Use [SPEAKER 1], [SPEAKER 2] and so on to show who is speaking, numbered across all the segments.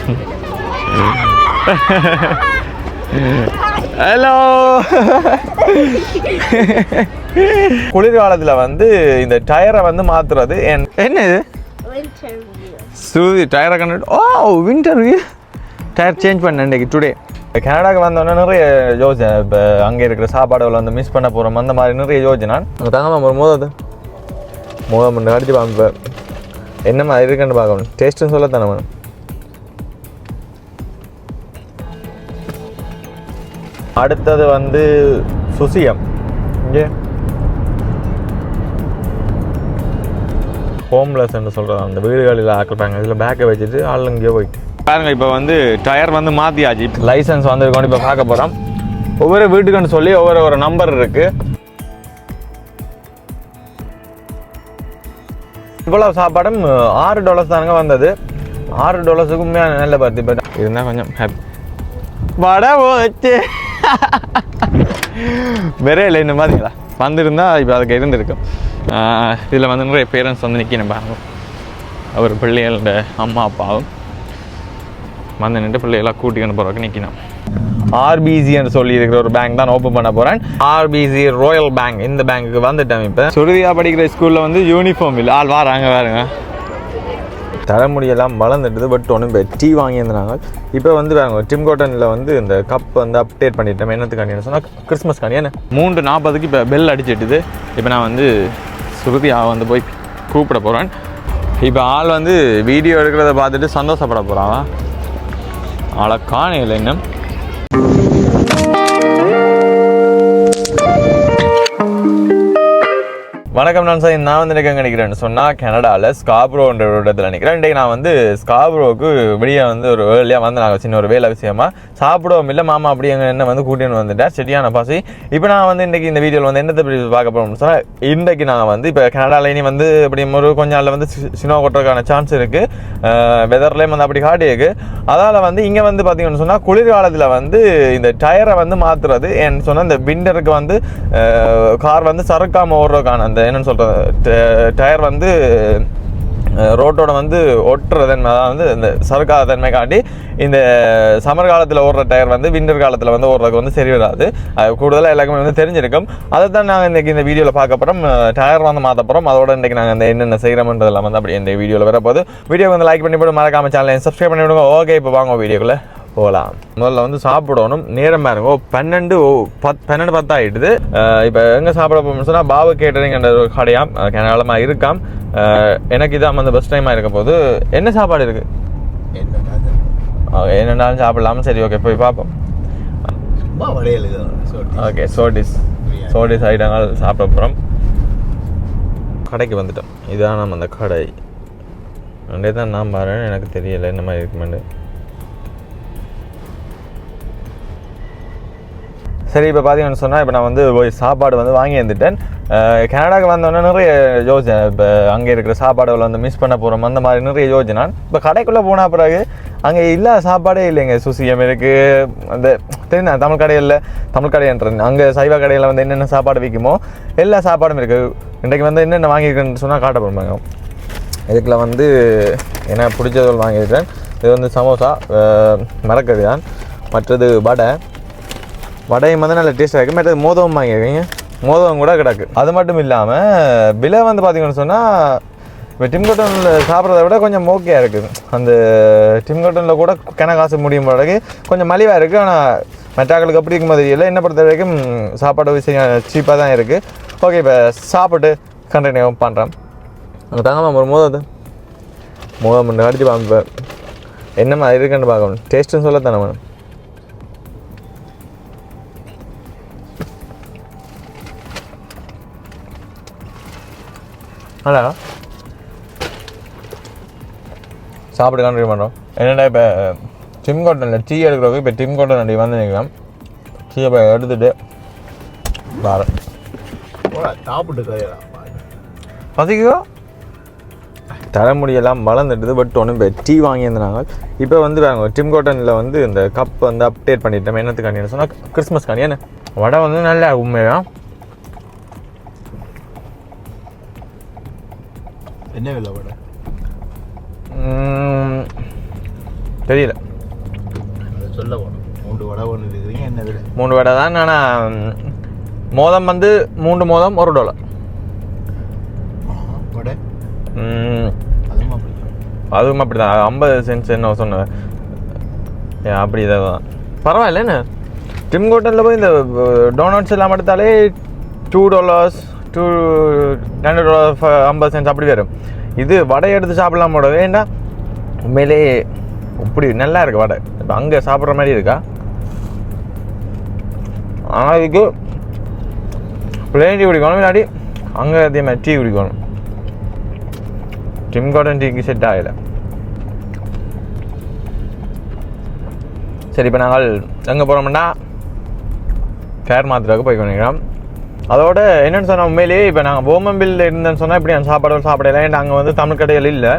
[SPEAKER 1] Hello குளிர்காலத்தில் வந்து இந்த டயரை வந்து மாத்துறது என்- என்ன இது?
[SPEAKER 2] Winter view.
[SPEAKER 1] சுருதி டயரை கண்டு ஓ வின்டர் டயர் சேஞ்ச் பண்ணேன் இன்றைக்கி டுடே கனடாக்கு வந்தோடனே நிறைய யோசனை. இப்போ அங்கே இருக்கிற சாப்பாடுகளை வந்து மிஸ் பண்ண போகிறோம் அந்த மாதிரி நிறைய யோசனை. அங்கே தாங்கம்மா ஒரு மோதது மோதம் பண்ணி அடிச்சு பாம்பு. என்ன மாதிரி இருக்குன்னு பார்க்கணும். டேஸ்ட்டுன்னு சொல்லத்தானே அடுத்தது வந்து சுசியம். இங்கே. ஹோம்லெஸ்ன்னு சொல்கிறது அந்த வீடுகளில் ஆக்கிட்டாங்க இதில் பேக்கை வச்சுட்டு ஆள் இங்கேயோ போயிட்டு. பாருங்க இப்போ வந்து டயர் வந்து மாற்றியாச்சு லைசன்ஸ் வந்து கொண்டு இப்போ பார்க்க போகிறோம் ஒவ்வொரு வீட்டுக்குன்னு சொல்லி ஒவ்வொரு ஒரு நம்பர் இருக்கு. இவ்வளோ சாப்பாடும் ஆறு டாலர்ஸ் தானுங்க வந்தது. ஆறு டாலர்ஸுக்கு உண்மையாக நல்ல பருத்தி போயிட்டேன் இருந்தால் கொஞ்சம் ஹாப்பி வட போச்சு. விரையில் இந்த மாதிரிங்களா வந்திருந்தா இப்போ அதுக்கு இருந்திருக்கும் இதில் வந்து நிறைய பேரண்ட்ஸ் வந்து நிற்கணும் பாருங்க அவர் பிள்ளைகளோட அம்மா அப்பாவும் வந்து நின்று பிள்ளைகளாக கூட்டிக்கணும் போகிறதுக்கு நிற்கணும் ஆர்பிசின்னு சொல்லி இருக்கிற ஒரு பேங்க் தான் ஓப்பன் பண்ண போகிறேன் ஆர்பிசி ரோயல் பேங்க் இந்த பேங்க்குக்கு வந்துட்டேன் இப்போ. சுருதியா படிக்கிற ஸ்கூலில் வந்து யூனிஃபார்ம் இல்லை. ஆள் வாராங்க வாருங்க. தலைமுடியெல்லாம் வளர்ந்துட்டுது பட் ஒன்றும் இப்போ டீ வாங்கியிருந்தாங்க. இப்போ வந்து பாருங்க டிம் காட்டனில் வந்து இந்த கப் வந்து அப்டேட் பண்ணிட்டேன் என்னத்துக்காண்டி சொன்னால் கிறிஸ்மஸ் காண்டி என்ன மூன்று நாற்பதுக்கு இப்போ பெல் அடிச்சிட்டுது. இப்போ நான் வந்து சுருதியா வந்து போய் கூப்பிட போகிறேன் இப்போ ஆள் வந்து வீடியோ எடுக்கிறத பார்த்துட்டு சந்தோஷப்பட போகிறான் ஆளை காணையில் இன்னும். வணக்கம் நான் சார் நான் வந்து எனக்கு நினைக்கிறேன் சொன்னால் கனடாவில் ஸ்காப்ரோன்ற ஒரு இடத்துல நினைக்கிறேன் இன்றைக்கு நான் வந்து ஸ்காப்ரோவுக்கு வெளியே வந்து ஒரு வேலையாக வந்து நாங்கள் சின்ன ஒரு வேலை விஷயமா. சாப்பிடுவோம் இல்லை மாமா அப்படி எங்கள் என்ன வந்து கூட்டின்னு வந்துட்டேன் சரியான பாசி. இப்போ நான் வந்து இன்றைக்கி இந்த வீடியோவில் வந்து என்னத்தை பற்றி பார்க்க போகிறோம்னு சொன்னால் இன்றைக்கு நான் வந்து இப்போ கனடாவில் இனி வந்து இப்படி ஒரு கொஞ்ச நாளில் வந்து சி- சினோ கொட்டுறதுக்கான சான்ஸ் இருக்குது வெதர்லேயும் வந்து அப்படி காட்டி இருக்கு அதால் வந்து இங்கே வந்து பார்த்தீங்கன்னு சொன்னால் குளிர்காலத்தில் வந்து இந்த டயரை வந்து மாற்றுறது ஏன்னு சொன்னால் இந்த விண்டருக்கு வந்து கார் வந்து சறுக்காமல் ஓடுறதுக்கான அந்த என்னென்னு சொல்கிறது டயர் வந்து ரோட்டோட வந்து ஒட்டுற தன்மை அதாவது வந்து இந்த சறுக்காத தன்மை காட்டி இந்த சமர் காலத்தில் ஓடுற டயர் வந்து விண்டர் காலத்தில் வந்து ஓடுறதுக்கு வந்து சரி வராது. அது கூடுதலாக எல்லாருக்குமே வந்து தெரிஞ்சிருக்கும். அதை தான் நாங்கள் இன்றைக்கி இந்த வீடியோவில் பார்க்க போகிறோம் டயர் வந்து மாற்ற போகிறோம் அதோட இன்றைக்கி நாங்கள் இந்த என்னென்ன செய்கிறோம்ன்றதெல்லாம் வந்து அப்படி இந்த வீடியோவில் வரப்போது வீடியோ வந்து லைக் பண்ணி போட்டு மறக்காம சேனலை சப்ஸ்கிரைப் பண்ணி விடுங்க. ஓகே இப்போ வாங்க வீடியோக்குள்ளே. போகலாம் முதல்ல வந்து சாப்பிடணும். நேரம் பாருங்க ஓ பன்னெண்டு ஓ பத் பன்னெண்டு பத்து ஆகிடுது இப்போ எங்கே சாப்பிட போகணும்னு சொன்னால் பாபு கேட்டரிங் ஒரு கடையாம். கேனலமாக இருக்காம். எனக்கு இதான் வந்து பெஸ்ட் டைமாக இருக்க போது. என்ன சாப்பாடு இருக்குது என்னென்னாலும் சாப்பிடலாமா. சரி ஓகே போய் பார்ப்போம். ஓகே சோடிஸ். சோடிஸ் ஐட்டங்கள் சாப்பிட போகிறோம் கடைக்கு வந்துட்டோம். இதான் நம்ம அந்த கடை. அங்கே தான் நான் பாருன்னு எனக்கு தெரியல. என்ன மாதிரி இருக்குமெண்டு சரி இப்போ பார்த்தீங்கன்னு சொன்னால் இப்போ நான் வந்து போய் சாப்பாடு வந்து வாங்கி வந்துட்டேன். கனடாவுக்கு வந்தோடனே நிறைய யோஜனை இப்போ அங்கே இருக்கிற சாப்பாடுகளை வந்து மிஸ் பண்ண போகிறோம் அந்த மாதிரி நிறைய யோஜனை இப்போ கடைக்குள்ளே போன பிறகு அங்கே இல்லாத சாப்பாடே இல்லைங்க. சுசியம் இருக்குது அந்த தெரியுதா? தமிழ் கடையில் தமிழ் கடைன்ற அங்கே சைவ கடையில் வந்து என்னென்ன சாப்பாடு விற்குமோ எல்லா சாப்பாடும் இருக்குது இன்றைக்கு வந்து என்னென்ன வாங்கியிருக்கேன்னு சொன்னால் காட்ட போகிறாங்க இதுக்குள்ள வந்து என்ன பிடிச்சதோல் வாங்கியிருக்கேன். இது வந்து சமோசா மரக்கறி தான் மற்றது வடை. வடையும் வந்து நல்ல டேஸ்ட்டாக இருக்குது மற்றது மோதகம் வாங்கியிருக்கீங்க மோதகம் கூட கிடக்கு. அது மட்டும் இல்லாமல் விலை வந்து பார்த்தீங்கன்னு சொன்னால் இப்போ டிம் காட்டனில் சாப்பிட்றத விட கொஞ்சம் ஓகேயாக இருக்குது அந்த டிம் காட்டனில் கூட கிண காசு முடியும் பிறகு கொஞ்சம் மலிவாக இருக்குது ஆனால் மெட்டாக்களுக்கு அப்படி இருக்கும் தெரியல என்ன பொறுத்த வரைக்கும் சாப்பாடு விஷயம் சீப்பாக தான் இருக்குது ஓகே இப்போ சாப்பிட்டு கண்டினியூ பண்ணுறேன் அங்கே தாங்கம்மா ஒரு மோதம் மோதம் அடித்து அடிச்சு பார்ப்பேன் என்னம்மா இருக்குன்னு பார்க்கணும். டேஸ்ட்டுன்னு சொல்ல மேடம் அடா சாப்பிட்டு கண்டினியூ பண்ணுறோம் என்னடா இப்போ டிம் காட்டனில் டீ எடுக்கிறவங்க இப்போ டிம் காட்டன் அடி வந்து நிற்கலாம் டீயை போய் எடுத்துட்டு வரேன்
[SPEAKER 3] போடா, சாப்பிட்டு
[SPEAKER 1] பசிக்குதோ? தலைமுடியெல்லாம் வளர்ந்துட்டுது பட் ஒன்றும் இப்போ டீ வாங்கியிருந்தாங்க. இப்போ வந்து பாருங்க டிம் காட்டனில் வந்து இந்த கப் வந்து அப்டேட் பண்ணிட்டேன் என்னத்துக்காண்டி சொன்னால் கிறிஸ்மஸ் காண்டி என்ன? வடை வந்து நல்லா உண்மையா
[SPEAKER 3] என்ன விலை போட
[SPEAKER 1] தெரியல.
[SPEAKER 3] சொல்ல போகணும் மூன்று வடை ஒன்று இருக்கிறீங்க என்ன விட
[SPEAKER 1] மூணு வடை தான் ஆனால் மோதம் வந்து மூன்று மோதம் ஒரு டாலர்.
[SPEAKER 3] வடை? அதுவும் அப்படி
[SPEAKER 1] தான். ஐம்பது சென்ட்ஸ் என்ன சொன்னேன் அப்படி தான். பரவாயில்ல என்ன? டிம் ஹோட்டலில் போய் இந்த டோனட்ஸ் எல்லாம் எடுத்தாலே டூ டாலர்ஸ் டூ ரெண்டு ஐம்பது சென்ட்ஸ் அப்படி வரும். இது வடை எடுத்து சாப்பிடலாம் போட வேண்டாம் உண்மையிலே இப்படி நல்லா இருக்குது வடை. இப்போ அங்கே சாப்பிட்ற மாதிரி இருக்கா? ஆனால் இதுக்கு பிளேன் டீ குடிக்கணும். இல்லாட்டி அங்கே அதே மாதிரி டீ குடிக்கணும். டிம் கார்டன் டீக்கு செட் ஆகலை. சரி இப்போ நாங்கள் எங்கே போகிறோம்னா ஃபேர் மாத்திராவுக்கு போய் அதோட என்னென்னு சொன்னால் உண்மையிலேயே இப்போ நாங்கள் போமம்பில் இருந்தேன்னு சொன்னால் இப்படி அந்த சாப்பாடு சாப்பிடல. நாங்கள் வந்து தமிழ் கடைகள் இல்லை.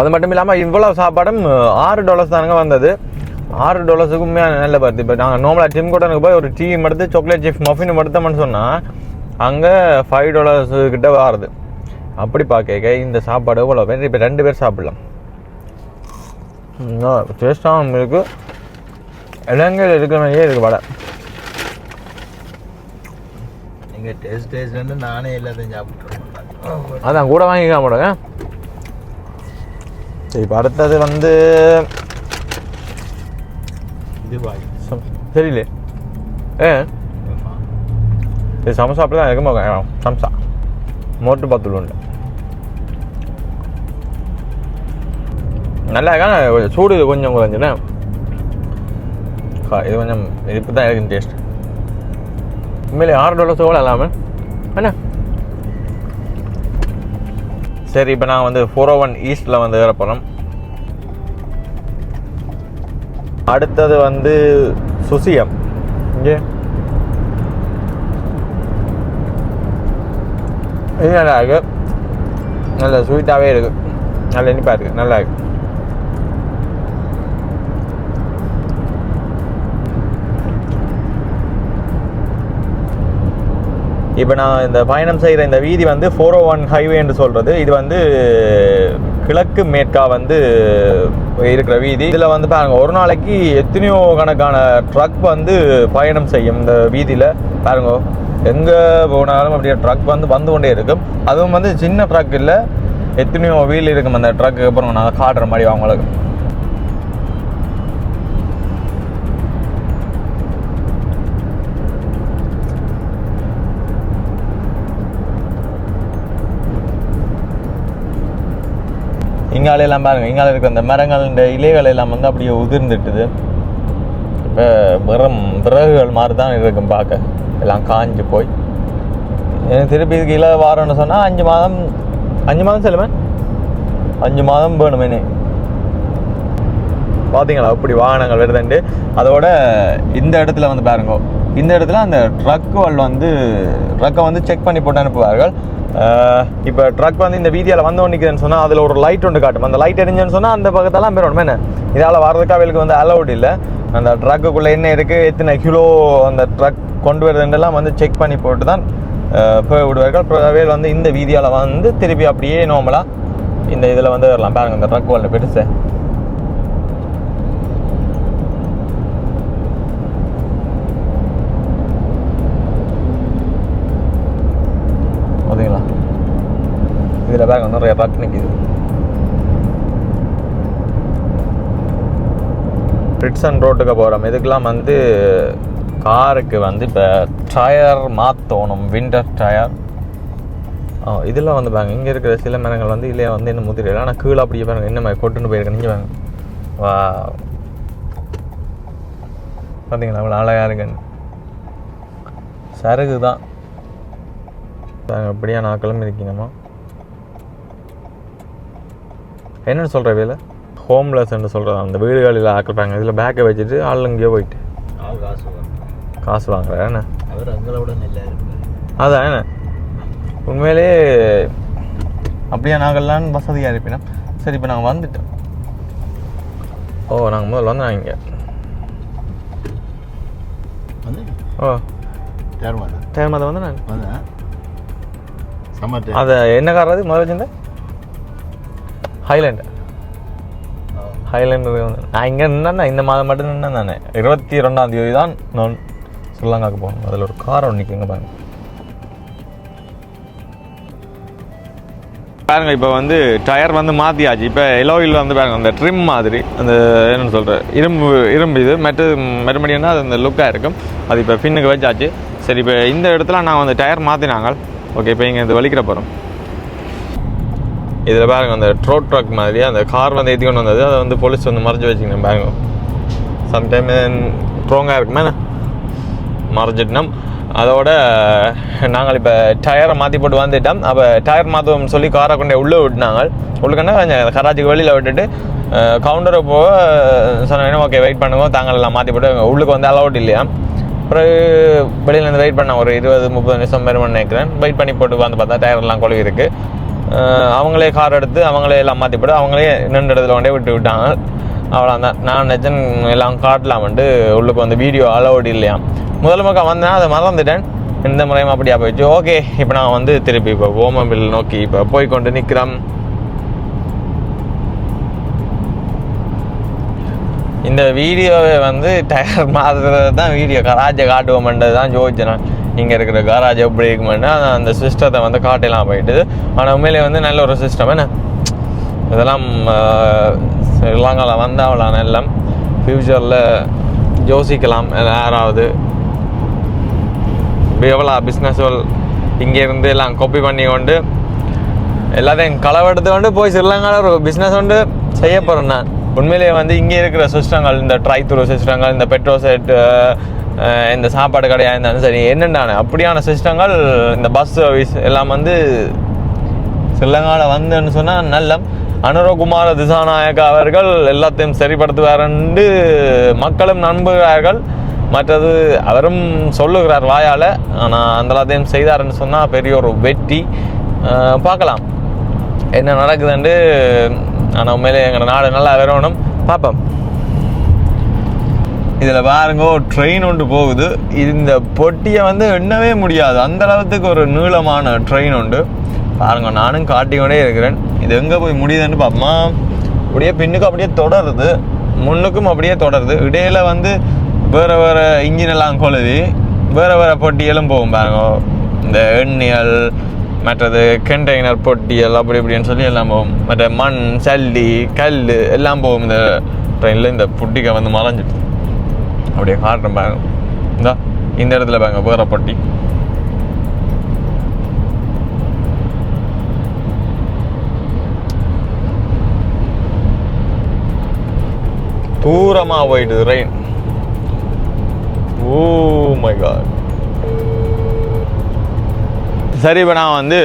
[SPEAKER 1] அது மட்டும் இல்லாமல் இவ்வளோ சாப்பாடும் ஆறு டாலர்ஸ் தானுங்க வந்தது. ஆறு டாலர்ஸுக்கு உண்மையாக நல்ல பார்த்து இப்போ நாங்கள் நார்மலாக டிம் கோட்டனுக்கு போய் ஒரு டீ எடுத்து சாக்லேட் சிப் மஃபின் எடுத்தோம்னு சொன்னால் அங்கே ஃபைவ் டாலர்ஸ் கிட்ட வாருது. அப்படி பார்க்க இந்த சாப்பாடு இவ்வளோ பேர்? இப்போ ரெண்டு பேர் சாப்பிடலாம். டேஸ்ட்டாகவும் இருக்குது இலங்கையில் இருக்கிற மாதிரியே இருக்கு வடை.
[SPEAKER 3] நீங்கள் டேஸ்ட் டேஸ்ட்லேருந்து நானே எல்லாத்தையும் சாப்பிட்ருவேன்
[SPEAKER 1] அதான் கூட வாங்கிக்கலாம் போடுங்க சரி இப்போ அடுத்தது வந்து
[SPEAKER 3] இது வாங்கி
[SPEAKER 1] தெரியல. ஏ? இது சமோசா அப்படி தான் இருக்கும் சம்சா. மோட்டு பத்துல் உண்டு. நல்லா இருக்கா? கொஞ்சம் சூடு இது கொஞ்சம் குறைஞ்சுனே இது கொஞ்சம் இப்போ தான் இருக்கு டேஸ்ட் உண்மையிலே ஆறு டாலர் சோழ இல்லாமல் என்ன சரி இப்போ நான் வந்து ஃபோர் ஓ ஒன் ஈஸ்டில் வந்து ஏற போகிறோம் அடுத்தது வந்து சுசியம். இங்கே. இது நல்லா இருக்குது நல்ல ஸ்வீட்டாகவே இருக்குது நல்ல இனிப்பாக இருக்குது நல்லா இருக்கு. இப்போ நான் இந்த பயணம் செய்கிற இந்த வீதி வந்து ஃபோர் ஓ ஒன் ஹைவே என்று சொல்கிறது இது வந்து கிழக்கு மேற்கா வந்து இருக்கிற வீதி. இதில் வந்து பாருங்க ஒரு நாளைக்கு எத்தனையோ கணக்கான ட்ரக் வந்து பயணம் செய்யும் இந்த வீதியில். பாருங்க எங்கே போனாலும் அப்படியே ட்ரக் வந்து வந்து கொண்டே இருக்கும். அதுவும் வந்து சின்ன ட்ரக் இல்லை எத்தனையோ வீல் இருக்கும் அந்த ட்ரக்கு அப்புறம் நான் காட்டுற மாதிரி அவங்களுக்கு. இங்காலையெல்லாம் எல்லாம் பாருங்க இங்கால இருக்கிற அந்த மரங்கள் இந்த இலைகள் எல்லாம் வந்து அப்படியே உதிர்ந்துட்டுது. இப்போ வெறும் விறகுகள் மாதிரி தான் இருக்கும் பார்க்க. எல்லாம் காஞ்சு போய். எனக்கு திருப்பி இதுக்கு வாரம்னு சொன்னால் அஞ்சு மாதம் அஞ்சு மாதம் செல்லுமே? அஞ்சு மாதம் வேணுமேனே பார்த்தீங்களா அப்படி வாகனங்கள் வருதுண்டு. அதோட இந்த இடத்துல வந்து பாருங்க. இந்த இடத்துல அந்த ட்ரக்குகள் வந்து ட்ரக்கை வந்து செக் பண்ணி போட்டு அனுப்புவார்கள். இப்போ ட்ரக் வந்து இந்த வீதியால் வந்து நிற்குதுன்னு சொன்னால் அதில் ஒரு லைட் ஒன்று காட்டும். அந்த லைட் எரிஞ்சுன்னு சொன்னால் அந்த பக்கத்தெல்லாம் போயிடணும் என்ன? இதால் வர்றதுக்கு அவளுக்கு வந்து அலௌட் இல்லை. அந்த ட்ரக்குக்குள்ளே என்ன இருக்குது எத்தனை கிலோ அந்த ட்ரக் கொண்டு வருதுன்றெல்லாம் வந்து செக் பண்ணி போட்டு தான் போய் விடுவார்கள். வேல் வந்து இந்த வீதியால் வந்து திருப்பி அப்படியே நார்மலாக இந்த இதில் வந்து வரலாம். பாருங்கள் இந்த ட்ரக் வரல பெருசு. இதில் பாருங்க நிறைய பார்த்து நிற்கிது ரிட்சன் ரோட்டுக்கு போகிறோம் இதுக்கெல்லாம் வந்து காருக்கு வந்து இப்போ டயர் மாற்றணும் விண்டர் டயர் இதெல்லாம் இதில் வந்து பாருங்க இங்கே இருக்கிற சில மரங்கள் வந்து இல்லையா வந்து இன்னும் முதிரில ஆனால் கீழே அப்படியே பாருங்க என்ன மாதிரி கொட்டுன்னு போயிருக்கேன் நீங்கள் பாருங்க வா பார்த்தீங்களா அவ்வளோ அழகாக இருக்குன்னு சருகு தான் பாருங்க அப்படியே நாக்களும் இருக்கீங்கம்மா என்னன்னு சொல்கிற வேலை? ஹோம்லெஸ்ன்னு சொல்கிறது அந்த வீடுகளில் ஆக்கிருப்பாங்க இதில் பேக்கை வச்சுட்டு ஆள் எங்கேயோ போயிட்டு.
[SPEAKER 3] காசு
[SPEAKER 1] வாங்குறேன் என்ன? அதான் என்ன? உண்மையிலேயே அப்படியே நாங்கள்லாம் வசதியாக இருப்பினோம். சரி இப்போ நாங்கள் வந்துட்டோம். ஓ நாங்கள் முதல்ல வந்தோம் இங்கே.
[SPEAKER 3] வந்து
[SPEAKER 1] ஓ.
[SPEAKER 3] மாட்டேன்
[SPEAKER 1] டைம் அதை வந்து நாங்கள் அதை என்ன கார் அது? முதல்ல வச்சிருந்த ஹைலேண்ட் ஹைலேண்ட் நான் இங்கே நின்னா இந்த மாதம் மட்டும் நின்னா தானே இருபத்தி ரெண்டாம் தேதி தான் நான் ஸ்ரீலங்காவுக்கு போகணும். அதில் ஒரு கார் ஒன்று நிற்குங்க பாருங்க. பாருங்க இப்போ வந்து டயர் வந்து மாற்றியாச்சு இப்போ எலோயில் வந்து பாருங்க அந்த ட்ரிம் மாதிரி அந்த என்ன சொல்கிற இரும்பு இரும்பு இது மெட்டு மறுபடியும்னா அது அந்த லுக்காக இருக்கும். அது இப்போ பின்னுக்கு வச்சாச்சு. சரி இப்போ இந்த இடத்துல நான் வந்து டயர் மாற்றினாங்க ஓகே இப்போ இங்கே இந்த வலிக்கிற போகிறோம் இதில் பாருங்க அந்த ட்ரோட் ட்ரக் மாதிரி அந்த கார் வந்து ஏற்றி கொண்டு வந்தது அதை வந்து போலீஸ் வந்து மறைஞ்சு வச்சுக்கணும் பாருங்க. சம்டைம் ஸ்ட்ராங்காக இருக்குமே மறைஞ்சிட்டோம் அதோட நாங்கள் இப்போ டயரை மாற்றி போட்டு வந்துட்டோம். அப்போ டயர் மாற்றுவோம் சொல்லி காரை கொண்டே உள்ளே விட்டுனாங்க. உள்ளுக்கன்னா கொஞ்சம் கராச்சிக்கு வெளியில் விட்டுட்டு கவுண்டரை போக சொன்னேன் ஓகே வெயிட் பண்ணுங்க. தாங்கள் எல்லாம் மாற்றி போட்டு உள்ளுக்கு வந்து அலவுட் இல்லையா? பிறகு வெளியில் இருந்து வெயிட் பண்ணேன். ஒரு இருபது முப்பது நிமிஷம் மேலே நினைக்கிறேன். வெயிட் பண்ணி போட்டு வந்து பார்த்தா டயர்லாம் எல்லாம் கொழுவி அவங்களே கார் எடுத்து அவங்களே எல்லாம் மாற்றி போட்டு அவங்களே நின்று இடத்துல கொண்டே விட்டு விட்டாங்க. அவ்வளோதான் நான் நினச்சேன் எல்லாம் காட்டலாமன்ட்டு உள்ளுக்கு வந்து வீடியோ அலோடு இல்லையா? முதல் பக்கம் வந்தேன் அதை மறந்துட்டேன். இந்த முறையும் அப்படியா போயிடுச்சு. ஓகே இப்போ நான் வந்து திருப்பி இப்போ ஓமபில் நோக்கி இப்போ போய் கொண்டு நிற்கிறோம் இந்த வீடியோவை வந்து டயர் மாத்துறது தான் வீடியோ கராஜை காட்டுவோம்ன்றது தான் யோசிச்சேன் இங்கே இருக்கிற காராஜ் எப்படி இருக்குமென்னா அந்த சிஸ்டத்தை வந்து காட்டலாம் போயிட்டு ஆனால் உண்மையிலே வந்து நல்ல ஒரு சிஸ்டம் என்ன? இதெல்லாம் ஸ்ரீலங்காவில் வந்தாவலாம் எல்லாம் ஃப்யூச்சரில் யோசிக்கலாம். யாராவது எவ்வளோ பிஸ்னஸ்கள் இங்கேருந்து எல்லாம் காப்பி பண்ணி கொண்டு எல்லாத்தையும் களவெடுத்து கொண்டு போய் ஸ்ரீலங்காவில் ஒரு பிஸ்னஸ் கொண்டு செய்ய போகிறேன் நான். உண்மையிலேயே வந்து இங்கே இருக்கிற சிஸ்டங்கள் இந்த ட்ரை த்ரூ சிஸ்டங்கள் இந்த பெட்ரோ செட் இந்த சாப்பாடு கடையாக இருந்தாலும் சரி என்னென்ன அப்படியான சிஸ்டங்கள் இந்த பஸ் சர்வீஸ் எல்லாம் வந்து சிலங்கால வந்தேன்னு சொன்னால் நல்ல அனுரகுமார திசாநாயக அவர்கள் எல்லாத்தையும் சரிப்படுத்துவார்ன்னு மக்களும் நம்புகிறார்கள். மற்றது அவரும் சொல்லுகிறார் வாயால் ஆனால் அந்த எல்லாத்தையும் செய்தார்ன்னு சொன்னால் பெரிய ஒரு வெற்றி. பார்க்கலாம். என்ன நடக்குதுன்ட்டு ஆனால் உண்மையிலே எங்கள் நாடு நல்லா வரணும் பார்ப்போம். இதில் பாருங்க ஒரு ட்ரெயின் ஒன்று போகுது. இந்த பொட்டியை வந்து எண்ணவே முடியாது. அந்த அளவுக்கு ஒரு நீளமான ட்ரெயின் உண்டு. பாருங்க நானும் காட்டிக்கொண்டே இருக்கிறேன். இது எங்கே போய் முடியுதுன்னு பார்ப்போமா அப்படியே பின்னுக்கும் அப்படியே தொடருது. முன்னுக்கும் அப்படியே தொடருது. இடையில வந்து வேறு வேறு இன்ஜின் எல்லாம் வேறு வேறு பொட்டியலும் போகும் பாருங்க. இந்த எண்ணியல் மற்றது கண்டெய்னர் பொட்டியல் அப்படி இப்படின்னு சொல்லி எல்லாம் போகும். மற்ற மண் சல்லி கல் எல்லாம் போகும் இந்த ட்ரெயினில் இந்த பொட்டிக்கை வந்து மறைஞ்சிட்டு அப்படியே காட்டுறேன் பாருங்க இந்தா இந்த இடத்துல பாருங்க வேற பொட்டி. தூரமா போயிடுது ரெயின் ஓ மை காட் சரி இப்போ நான் வந்து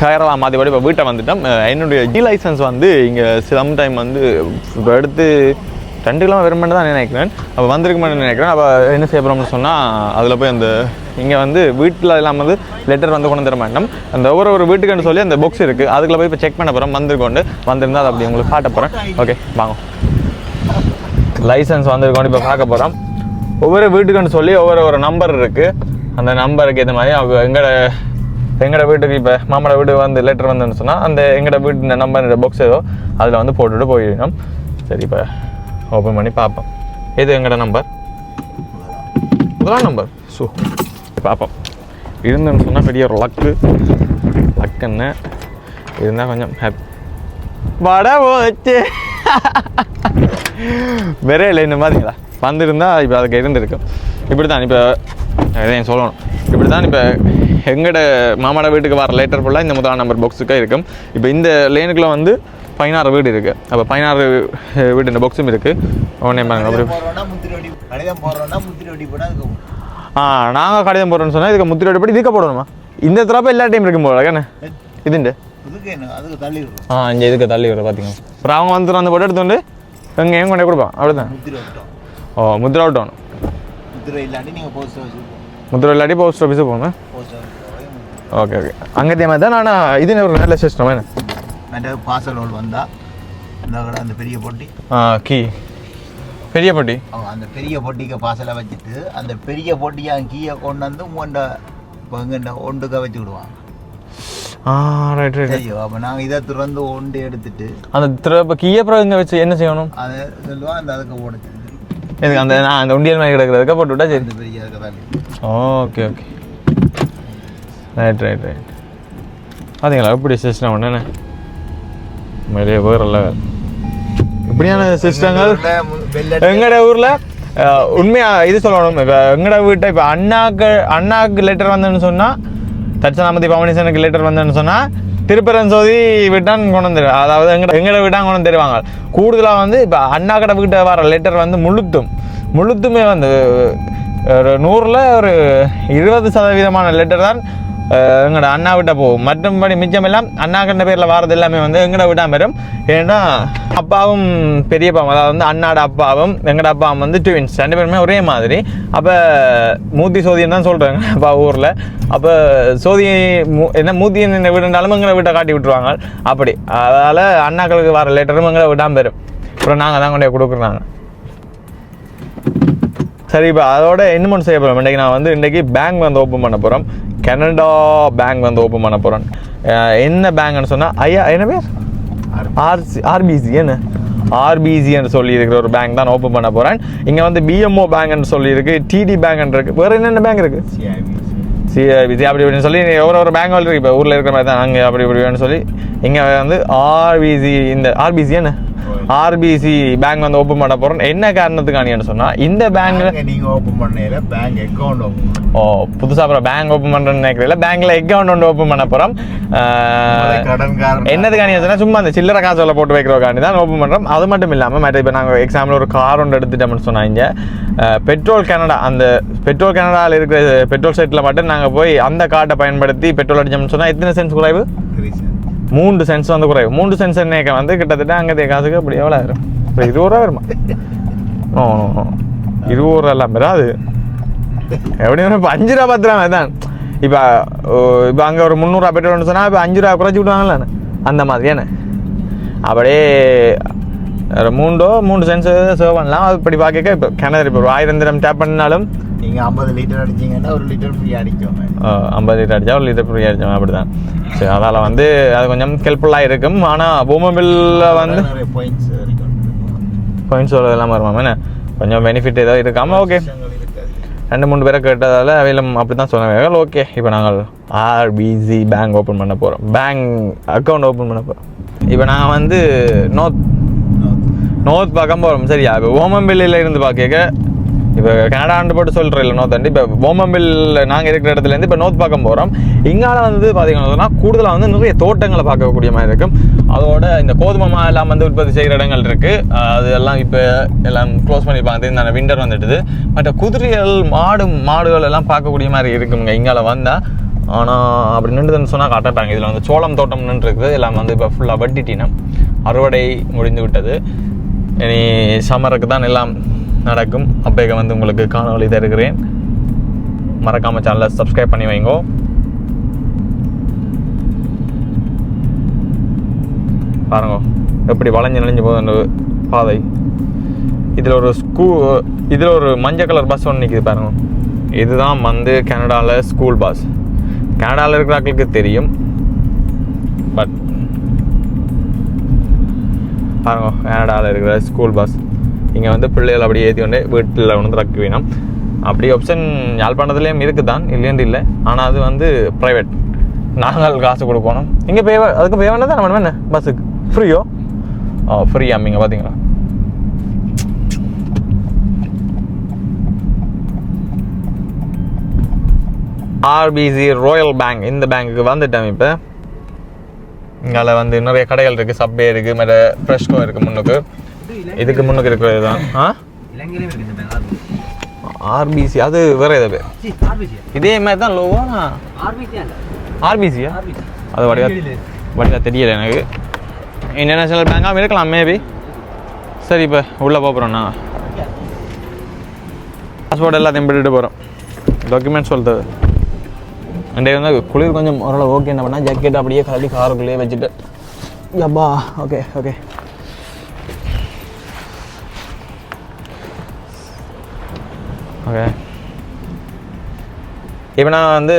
[SPEAKER 1] டயரெல்லாம் மாற்றி போட்டு இப்போ வீட்டை வந்துட்டேன் என்னுடைய ஜி லைசன்ஸ் வந்து இங்கே சம் டைம் வந்து இப்போ எடுத்து ரெண்டு கிலோ வருமானு தான் நினைக்கிறேன். அப்போ வந்திருக்குமான்னு நினைக்கிறேன். அப்போ என்ன செய்ய போகிறோம்னு சொன்னால் அதில் போய் அந்த இங்கே வந்து வீட்டில் இல்லாமல் வந்து லெட்டர் வந்து கொண்டு தர மாட்டோம். அந்த ஒவ்வொரு ஒரு வீட்டுக்குன்னு சொல்லி அந்த பாக்ஸ் இருக்குது அதுக்குள்ளே போய் இப்போ செக் பண்ண போகிறோம் வந்திருக்கோண்டு. வந்திருந்தால் அதை அப்படி உங்களுக்கு காட்ட போகிறேன் ஓகே வாங்க. லைசன்ஸ் வந்திருக்கோண்டு இப்போ பார்க்க போகிறோம் ஒவ்வொரு வீட்டுக்குன்னு சொல்லி ஒவ்வொரு ஒரு நம்பர் இருக்குது அந்த நம்பருக்கு ஏற்ற மாதிரி அவங்க எங்களோட எங்களோட வீட்டுக்கு இப்போ மாமோட வீட்டுக்கு வந்து லெட்டர் வந்துன்னு சொன்னால் அந்த எங்களோட வீட்டு இந்த நம்பர் பாக்ஸ் ஏதோ அதில் வந்து போட்டுட்டு போயிடணும். சரி இப்போ ஓப்பன் பண்ணி பார்ப்போம். எது எங்களோட நம்பர் முதலாம் நம்பர் ஸோ பார்ப்போம். இருந்துன்னு சொன்னால் பெரிய ஒரு லக்கு லக்குன்னு இருந்தால் கொஞ்சம் ஹாப்பி வட போச்சு. விரையில் இந்த மாதிரிங்களா? வந்திருந்தா இப்போ அதுக்கு இருந்திருக்கும் இப்படி தான் இப்போ எதையும் சொல்லணும். இப்படி தான் இப்போ எங்கட மாமாட வீட்டுக்கு வர லேட்டர் ஃபுல்லாக இந்த முதலாம் நம்பர் பாக்ஸுக்காக இருக்கும் இப்போ இந்த லேனுக்குள்ளே வந்து பதினாறு வீடு இருக்குது அப்போ பதினாறு வீடு இந்த பாக்ஸும் இருக்குது உடனே பாருங்க ஆ நாங்கள் கடிதம் போடுறோம்னு சொன்னால் இதுக்கு முத்திரை படி இதுக்க போடணுமா? இந்த திராப்ப எல்லா டைம் இருக்கும் போல என்ன? இதுண்டு ஆ இங்கே இதுக்கு தள்ளி வர பார்த்தீங்க அப்புறம் அவங்க வந்துடும் அந்த போட்டு எடுத்துட்டு எங்கேயும் கொண்டே கொடுப்பான்? அப்படிதான் ஓ முத்திரை விட்டோம்
[SPEAKER 3] முத்திரை இல்லாட்டி நீங்கள் போஸ்ட் ஆஃபீஸ்
[SPEAKER 1] முத்திரை இல்லாட்டி போஸ்ட் ஆஃபீஸு போகணும்? Okay okay. அங்கே மாதிரி தான் நான் இது ஒரு நல்ல சிஸ்டம் என்ன?
[SPEAKER 3] மற்ற பார்சல் ரோல் வந்தால் இந்த கடை அந்த பெரிய பொட்டி.
[SPEAKER 1] ஆ கீ. பெரிய பட்டி?
[SPEAKER 3] அவங்க அந்த பெரிய பொட்டிக்கு பார்சலை வச்சுட்டு அந்த பெரிய பொட்டியை கீயை கொண்டு வந்து உங்கண்ட இப்போ எங்கண்ட ஒண்டுக்க வச்சு விடுவாங்க
[SPEAKER 1] ஆ ரைட் ரைட்
[SPEAKER 3] ஐயோ அப்போ நாங்கள் இதை திறந்து ஒண்டு எடுத்துட்டு
[SPEAKER 1] அந்த திரு இப்போ கீய அப்புறம் இங்கே வச்சு என்ன செய்யணும்?
[SPEAKER 3] அதை சொல்லுவா அந்த அதுக்கு ஓடுச்சு
[SPEAKER 1] எதுக்கு அந்த நான் அந்த உண்டியல் மாதிரி கிடக்கிறதுக்கு போட்டு விட்டா சரி.
[SPEAKER 3] பெரிய
[SPEAKER 1] okay okay. Right right right பார்த்தீங்களா எப்படி சிஸ்டம் என்னென்ன நிறைய பேர் இல்லை இப்படியான சிஸ்டங்கள் எங்கட ஊரில் உண்மையா இது சொல்லணும். இப்போ எங்கட வீட்டை இப்போ அண்ணாக்கு அண்ணாக்கு லெட்டர் வந்தேன்னு சொன்னால் தட்சணாமதி பவனிசனுக்கு லெட்டர் வந்தேன்னு சொன்னால் திருப்பரஞ்சோதி விட்டான் கொண்டு வந்துரு அதாவது எங்கட எங்கட வீட்டான் கொண்டு தருவாங்க. கூடுதலாக வந்து இப்போ அண்ணா கடை வீட்டை வர லெட்டர் வந்து முழுத்தும் முழுத்துமே வந்து ஒரு நூறில் ஒரு இருபது சதவீதமான லெட்டர் தான் எங்களோட அண்ணா விட்ட போகும். மற்றபடி மிச்சமெல்லாம் அண்ணா கண்ட பேரில் வாரது எல்லாமே வந்து எங்கட விடாமல் வரும். ஏன்னா அப்பாவும் பெரியப்பாவும் அதாவது வந்து அண்ணாட அப்பாவும் எங்கட அப்பாவும் வந்து ட்வின்ஸ் ரெண்டு பேருமே ஒரே மாதிரி. அப்போ மூத்தி சோதியன் தான் சொல்கிறாங்க அப்பா ஊரில். அப்போ சோதி மூ- என்ன மூத்தியன் என்ன வீடுனாலும் எங்களை வீட்டை காட்டி விட்டுருவாங்க. அப்படி. அதனால் அண்ணாக்களுக்கு வர லெட்டரும் எங்களை விடாமல் வரும். அப்புறம் நாங்கள் தான் கொண்டு போய் கொடுக்குறாங்க சரி இப்போ அதோட இன்னும் செய்ய போகிறோம் இன்றைக்கி நான் வந்து இன்றைக்கி பேங்க் வந்து ஓப்பன் பண்ண போகிறோம் கனடா பேங்க் வந்து ஓப்பன் பண்ண போகிறேன் என்ன பேங்க்னு சொன்னால் ஐயா என்ன பேர்? ஆர்சி ஆர்பிசி என்ன? ஆர்பிசின்னு சொல்லி இருக்கிற ஒரு பேங்க் தான் ஓப்பன் பண்ண போகிறேன் இங்கே வந்து பிஎம்ஓ பேங்க்னு சொல்லி இருக்கு டிடி பேங்க்னு இருக்கு. வேறு என்னென்ன பேங்க் இருக்குது சிஐபிசி அப்படி இப்படின்னு சொல்லி ஒரு ஒரு பேங்க் இருக்கு இப்போ ஊரில் இருக்கிற மாதிரி தான் அங்கே அப்படி இப்படின்னு சொல்லி இங்கே வந்து ஆர்பிசி இந்த ஆர்பிசி என்ன? ஆர்பிசி பேங்க் வந்து ஓப்பன் பண்ண போகிறோம் என்ன காரணத்துக்கானின்னு சொன்னால் இந்த பேங்க்கில்
[SPEAKER 3] நீங்க ஓபன் பண்ணையில பேங்க் அக்கவுண்ட்
[SPEAKER 1] ஓ புதுசாக அப்புறம் பேங்க் ஓப்பன் பண்ணுறேன்னு நினைக்கிறீங்களா? பேங்க்கில் அக்கௌண்ட் ஒன்று ஓப்பன் பண்ண போகிறோம்
[SPEAKER 3] கடன்காரன்
[SPEAKER 1] என்னதுக்காண்டி சொன்னால் சும்மா அந்த சில்லறை காசுல போட்டு வைக்கிறதுக்காண்டி தான் ஓப்பன் பண்ணுறோம் அது மட்டும் இல்லாமல் மற்ற இப்போ நாங்கள் எக்ஸாம்பிள் ஒரு கார் ஒன்று எடுத்துட்டோம்னு சொன்னாங்க பெட்ரோல் கனடா அந்த பெட்ரோல் கனடாவில் இருக்கிற பெட்ரோல் சைட்டில் மட்டும் நாங்கள் போய் அந்த கார்டை பயன்படுத்தி பெட்ரோல் அடிச்சோம்னு சொன்னால் எத்தனை சென்ஸ் குறைவு? மூன்று சென்ஸ் வந்து குறைவு மூன்று சென்ஸ் என்னைக்க வந்து கிட்டத்தட்ட அங்கே காசுக்கு அப்படி எவ்வளோ ஆயிரும்? இப்போ இருபது ரூபா வருமா? ஓ இருபது ரூபா எல்லாம் வராது எப்படி இப்போ அஞ்சு ரூபா பத்து ரூபா தான் இப்போ இப்போ அங்கே ஒரு முந்நூறுரூவா பெட்ரோல்னு சொன்னால் இப்போ அஞ்சு ரூபா குறைச்சி விடுவாங்கல்ல அந்த மாதிரியான அப்படியே மூண்டோ மூணு சென்ஸ் சேவ் பண்ணலாம். அது இப்படி பார்க்க இப்போ கிணறு இப்போ ஒரு ஆயிரம் தினம் டேப் பண்ணாலும்
[SPEAKER 3] நீங்க 50 லிட்டர் அடிச்சீங்கன்னா ஒரு லிட்டர் ஃப்ரீ அடிக்கோங்க
[SPEAKER 1] ஐம்பது லிட்டர் அடிச்சா ஒரு லிட்டர் ஃப்ரீ அடிச்சோம் அப்படி தான் சரி அதால் வந்து அது கொஞ்சம் ஹெல்ப்ஃபுல்லாக இருக்கும். ஆனால் பூமபில்ல வந்து
[SPEAKER 3] பாயிண்ட்ஸ்
[SPEAKER 1] பாயிண்ட்ஸ் எல்லாம் வருமா என்ன? கொஞ்சம் பெனிஃபிட் ஏதோ இருக்காம ஓகே ரெண்டு மூணு பேரை கேட்டதால் அவையிலும் அப்படி தான் சொன்னாங்க ஓகே இப்போ நாங்கள் ஆர்பிசி பேங்க் ஓப்பன் பண்ண போகிறோம் பேங்க் அக்கௌண்ட் ஓப்பன் பண்ண போகிறோம் இப்போ நான் வந்து நோத் நோத் பக்கம் போகிறோம் சரியா? இப்போ ஓமம்பில்லில் இருந்து பார்க்க இப்போ கனடாண்டு போட்டு சொல்கிறேன் இல்லை நோத் இப்போ போமம்பில் நாங்கள் இருக்கிற இடத்துலேருந்து இப்போ நோத் பார்க்க போகிறோம் இங்கால வந்து பார்த்தீங்கன்னா கூடுதலாக வந்து நிறைய தோட்டங்களை பார்க்கக்கூடிய மாதிரி இருக்கும். அதோட இந்த கோதுமை மா எல்லாம் வந்து உற்பத்தி செய்கிற இடங்கள் இருக்குது அது எல்லாம் இப்போ எல்லாம் க்ளோஸ் பண்ணியிருப்பாங்க. இந்த விண்டர் வந்துட்டுது. மற்ற குதிரைகள் மாடு மாடுகள் எல்லாம் பார்க்கக்கூடிய மாதிரி இருக்குங்க இங்கால வந்தால் ஆனால் அப்படி நின்றுதுன்னு சொன்னால் காட்டட்டாங்க. இதில் வந்து சோளம் தோட்டம் இருக்குது எல்லாம் வந்து இப்போ ஃபுல்லாக வட்டிட்டினம் அறுவடை முடிந்து விட்டது இனி சம்மருக்கு தான் எல்லாம் நடக்கும். அப்போ வந்து உங்களுக்கு காணொலி தருகிறேன். மறக்காம சேனலை சப்ஸ்கிரைப் பண்ணி வைங்கோ. பாருங்க எப்படி வளைஞ்சு நெளிஞ்சு போகுது அந்த பாதை. இதில் ஒரு ஸ்கூ இதில் ஒரு மஞ்சள் கலர் பஸ் ஒன்று நிற்கிது பாருங்க. இதுதான் வந்து கனடாவில் ஸ்கூல் பஸ் கனடாவில் இருக்கிறாக்களுக்கு தெரியும். பட் பாருங்க கனடாவில் இருக்கிற ஸ்கூல் பஸ் இங்கே வந்து பிள்ளைகள் அப்படி ஏற்றி கொண்டு வீட்டில் வந்து ரக்கு வேணும். அப்படி ஆப்ஷன் யாழ்ப்பாணத்துலேயும் இருக்குது தான் இல்லைன்னு இல்லை. ஆனால் அது வந்து ப்ரைவேட் நாங்கள் காசு கொடுக்கணும் இங்கே பே அதுக்கு பே வேண்டாம் தான் நம்ம என்ன? பஸ்ஸுக்கு ஃப்ரீயோ ஓ ஃப்ரீயா நீங்கள் பார்த்தீங்களா ஆர்பிசி ரோயல் பேங்க் இந்த பேங்க்குக்கு வந்துட்டேன் இப்போ. இங்கே வந்து நிறைய கடைகள் இருக்குது சப்வே இருக்குது மற்ற ஃப்ரெஷ்கோ இருக்குது முன்னுக்கு. இதுக்கு முன்னுக்கு இருக்கிறது தான் ஆ? ஆர்பிசி. அது வேற ஏதோ பேர் இதே மாதிரி தான் லோவா ஆர்பிசியா?
[SPEAKER 2] ஆர்பிசி.
[SPEAKER 1] அது வடிவா வடிவா தெரியல எனக்கு. இன்டர்நேஷ்னல் பேங்காக இருக்கலாம் மேபி சரி இப்போ உள்ளே போகிறோம் நான் பாஸ்போர்ட் எல்லாத்தையும் போட்டுட்டு போகிறோம் டாக்குமெண்ட் சொல்கிறது அண்டே வந்து குளிர் கொஞ்சம் ஓரளவு ஓகே என்ன பண்ணால் ஜாக்கெட் அப்படியே கழட்டி காருக்குள்ளேயே வச்சுட்டு. யப்பா ஓகே ஓகே ஓகே இப்போ நான் வந்து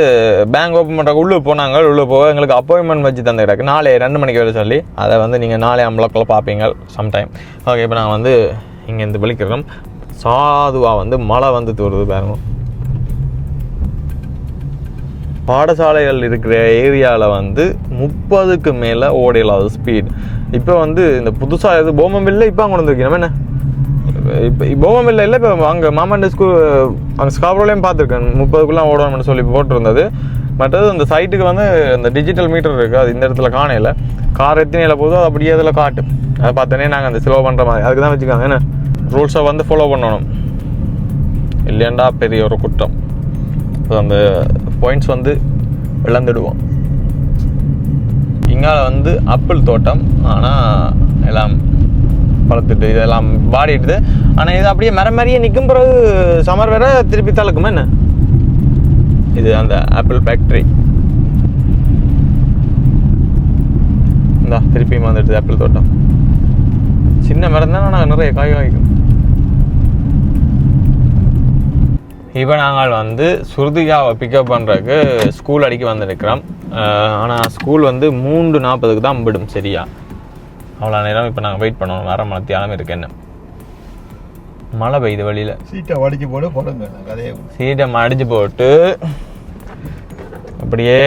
[SPEAKER 1] பேங்க் ஓப்பன் பண்ணுறக்கு உள்ளே போனாங்க. உள்ளே போக எங்களுக்கு அப்பாயின்மெண்ட் வச்சு தந்து கிடக்கு. நாளை ரெண்டு மணிக்கு வரை சொல்லி அதை வந்து நீங்கள் நாளை அம்பளக்கில் பார்ப்பீங்க சம்டைம் ஓகே இப்போ நான் வந்து இங்கே இந்த விழிக்கிறோம். சாதுவாக வந்து மழை வந்து தூருது பாருங்க. பாடசாலைகள் இருக்கிற ஏரியாவில் வந்து முப்பதுக்கு மேலே ஓடையில்லாத ஸ்பீட் இப்போ வந்து இந்த புதுசாக எது போமம் இல்லை இப்போ அங்கே வந்துருக்கீங்க என்ன? இப்போ இப்போவும் இல்லை இல்லை இப்போ அங்கே மாமாண்ட ஸ்கூல் அங்கே ஸ்காப்ரோலையும் பார்த்துருக்கேன். முப்பதுக்குள்ளே ஓடணும்னு சொல்லி போட்டிருந்தது. மற்றது அந்த சைட்டுக்கு வந்து அந்த டிஜிட்டல் மீட்டர் இருக்குது அது இந்த இடத்துல காணையில் கார் எத்தனையில் போதும் அது அப்படியே அதில் காட்டும். அதை பார்த்தோன்னே நாங்கள் அந்த ஸ்லோ பண்ணுற மாதிரி. அதுக்கு தான் வச்சுக்காங்க என்ன? ரூல்ஸை வந்து ஃபாலோ பண்ணணும். இல்லையாண்டா பெரிய ஒரு குற்றம். அந்த பாயிண்ட்ஸ் வந்து இழந்துடுவோம். இங்கால வந்து ஆப்பிள் தோட்டம். ஆனால் எல்லாம் வளர்த்துட்டு இதெல்லாம் வாடிடுது ஆனால் இது அப்படியே மரம் மாதிரியே நிற்கும் பிறகு சமர் வேற திருப்பி தளக்குமா என்ன? இது அந்த ஆப்பிள் ஃபேக்ட்ரி இந்தா திருப்பியும் வந்துடுது ஆப்பிள் தோட்டம். சின்ன மரம் தான் நாங்கள் நிறைய காய் காய்க்கும் இப்போ நாங்கள் வந்து சுருதிகாவை பிக்கப் பண்ணுறதுக்கு ஸ்கூல் அடிக்க வந்திருக்கிறோம். ஆனால் ஸ்கூல் வந்து மூன்று நாற்பதுக்கு தான் விடும் சரியா? அவ்வளோ நேரம் இப்போ நாங்கள் வெயிட் பண்ணணும் வர மத்தியானம் இருக்கு என்ன? மழை பெய்யுது வெளியில்
[SPEAKER 3] சீட்டை வடிச்சு போட்டு போடுங்க கதையை
[SPEAKER 1] சீட்டை மடிச்சு போட்டு அப்படியே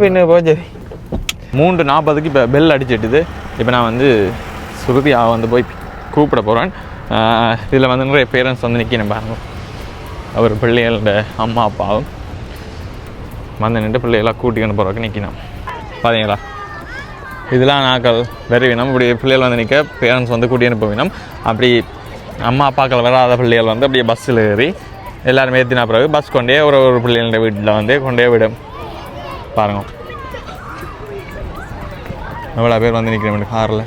[SPEAKER 1] பின்னு போச்சு மூன்று நாற்பதுக்கு இப்போ பெல் அடிச்சிட்டுது. இப்போ நான் வந்து சுருதியா வந்து போய் கூப்பிட போகிறேன் இதில் வந்து நிறைய பேரண்ட்ஸ் வந்து நிற்கணும் பாருங்க. அவர் பிள்ளைகளோட அம்மா அப்பாவும் வந்து நின்று பிள்ளைகளாக கூட்டிக்கணும் போகிறதுக்கு நிற்கணும் பார்த்தீங்களா இதெல்லாம் நாக்கள் வெறி இப்படி பிள்ளைகள் வந்து நிற்க பேரண்ட்ஸ் வந்து கூட்டி அனுப்ப அப்படி அம்மா அப்பாக்கள் வராத பிள்ளைகள் வந்து அப்படியே பஸ்ஸில் ஏறி எல்லாருமே ஏற்றின பிறகு பஸ் கொண்டே ஒரு ஒரு பிள்ளைகளோட வீட்டில் வந்து கொண்டே விடும். பாருங்க. எவ்வளோ பேர் வந்து நிற்கிறேன் காரில்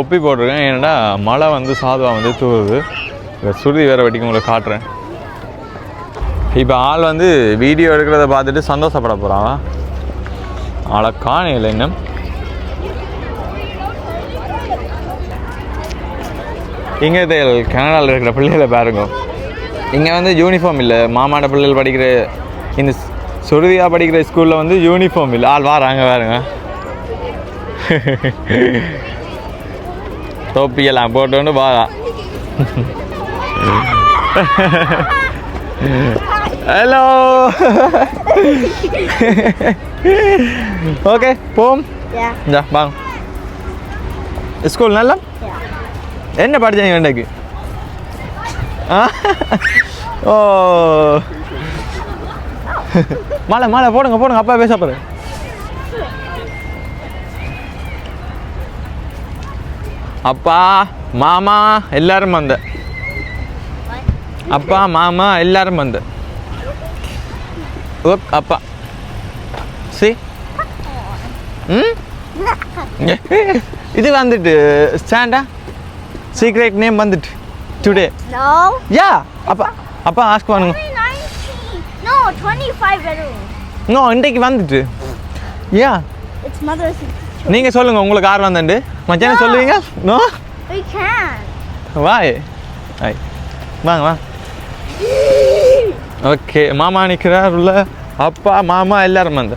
[SPEAKER 1] ஒப்பி போட்டிருக்கேன். ஏன்னா மழை வந்து சாதுவாக வந்து தூவுது. சுருதி வேறு வட்டிக்கு உங்களுக்கு காட்டுறேன். இப்போ ஆள் வந்து வீடியோ எடுக்கிறத பார்த்துட்டு சந்தோஷப்பட போகிறான் ஆளை காணையில் இன்னும் இங்கே கனடாவில் இருக்கிற பிள்ளைகளை பாருங்க. இங்கே வந்து யூனிஃபார்ம் இல்லை. மாமாட பிள்ளைகள் படிக்கிற இந்த சுருதியாக படிக்கிற ஸ்கூலில் வந்து யூனிஃபார்ம் இல்லை. ஆள் வாராங்க. பாருங்க தொப்பியெல்லாம் போட்டோன்னு வாரா. ஹலோ ஓகே போம். இந்தா வாங்க ஸ்கூல் நல்லா என்ன படிச்சீங்க இன்றைக்கு ஆ ஓ மாலை மாலை போடுங்க போடுங்க அப்பா பேச போகிறேன் அப்பா மாமா எல்லாரும் வந்த அப்பா மாமா எல்லாரும் வந்த அப்பா சி ம் இது வந்துட்டு ஸ்டாண்டா சீக்ரெட் நேம் வந்துட்டு டுடே. யா அப்பா அப்பா ஆஸ்க் பண்ணுங்க
[SPEAKER 4] Only 19. No, 25 bedrooms.
[SPEAKER 1] நோ இன்றைக்கு வந்துட்டு யா. நீங்கள் சொல்லுங்கள் உங்களுக்கு ஆர்வம் வந்துண்டு மச்சான சொல்லுவீங்க? நோ. வாய் ஐ வாங்க வாங்க. ஓகே மாமா நிற்கிறார் உள்ள அப்பா மாமா எல்லாரும் வந்து.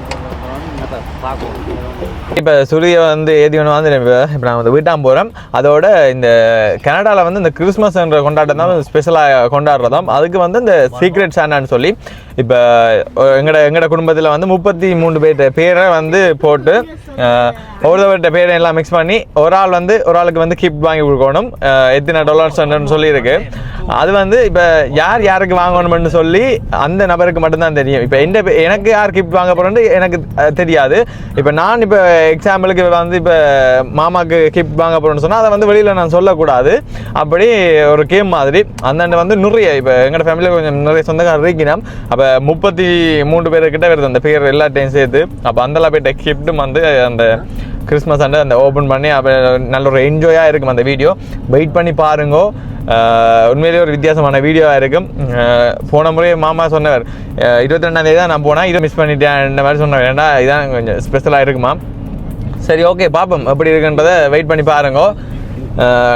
[SPEAKER 1] இப்போ சூரிய வந்து ஏதி ஒன்று வந்து இப்போ இப்போ நான் வந்து வீட்டாம் போகிறேன் அதோட இந்த கனடாவில் வந்து இந்த கிறிஸ்மஸ்ன்ற கொண்டாட்டம் தான் ஸ்பெஷலாக கொண்டாடுறதாம். அதுக்கு வந்து இந்த சீக்ரெட் சாண்டான்னு சொல்லி இப்போ எங்களோட எங்களோட குடும்பத்தில் வந்து முப்பத்தி மூணு பேர்கிட்ட பேரை வந்து போட்டு ஒருத்தவர்கிட்ட பேரை எல்லாம் மிக்ஸ் பண்ணி ஒரு ஆள் வந்து ஒரு ஆளுக்கு வந்து கிஃப்ட் வாங்கி கொடுக்கணும். எத்தனை டாலர்ஸ் சொல்லியிருக்கு. அது வந்து இப்போ யார் யாருக்கு வாங்கணும்னு சொல்லி அந்த நபருக்கு மட்டும்தான் தெரியும். இப்போ எந்த பே- எனக்கு யார் கிஃப்ட் வாங்க போகிறோன்னு எனக்கு தெரியாது. இப்போ நான் இப்போ எக்ஸாம்பிளுக்கு வந்து இப்போ மாமாக்கு கிஃப்ட் வாங்க போகிறேன்னு சொன்னால் அதை வந்து வெளியில் நான் சொல்லக்கூடாது. அப்படி ஒரு கேம் மாதிரி அந்தாண்ட வந்து நிறைய இப்போ எங்களோட ஃபேமிலியில் கொஞ்சம் நிறைய சொந்தக்காரர் இருக்கணும் அப்போ முப்பத்தி மூன்று பேர்கிட்ட வருது அந்த பேர் எல்லாத்தையும் சேர்த்து. அப்போ அந்த பேர்ட்ட கிஃப்ட்டும் வந்து அந்த கிறிஸ்மஸ் அண்டு அந்த ஓப்பன் பண்ணி அப்போ நல்ல ஒரு என்ஜாயாக இருக்கும் அந்த வீடியோ வெயிட் பண்ணி பாருங்க. உண்மையிலேயே ஒரு வித்தியாசமான வீடியோவாக இருக்கும். போன முறை மாமா சொன்னவர் இருபத்தி ரெண்டாந்தேதி தான் நான் போனேன். இதை மிஸ் பண்ணிட்டேன் இந்த மாதிரி சொன்னவர். ஏன்னா இதான் கொஞ்சம் ஸ்பெஷலாக இருக்குமா? சரி ஓகே பார்ப்போம். எப்படி இருக்குன்றதை வெயிட் பண்ணி பாருங்க.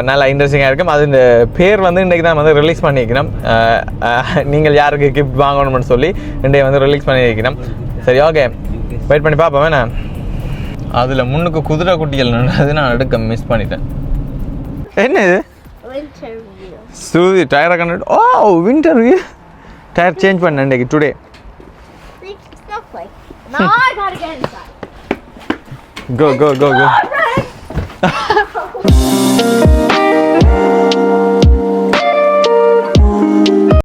[SPEAKER 1] நல்லா இன்ட்ரெஸ்டிங்காக இருக்கும். அது இந்த பேர் வந்து இன்றைக்கி தான் வந்து ரிலீஸ் அஹ், நீங்கள் யாருக்கு கிஃப்ட் வாங்கணும்னு சொல்லி இன்றைக்கு வந்து ரிலீஸ் பண்ணியிருக்கிறோம். சரி ஓகே வெயிட் பண்ணி பார்ப்போம். வேணா அதில் முன்னுக்கு குதிரை குட்டிகள் நின்றது நான் எடுக்க மிஸ் பண்ணிட்டேன். என்ன இது?
[SPEAKER 4] Winter view.
[SPEAKER 1] சூதி டயரை கண்டு ஓ வின்டர் டயர் சேஞ்ச் பண்ணேன் இன்றைக்கு டுடே
[SPEAKER 4] See,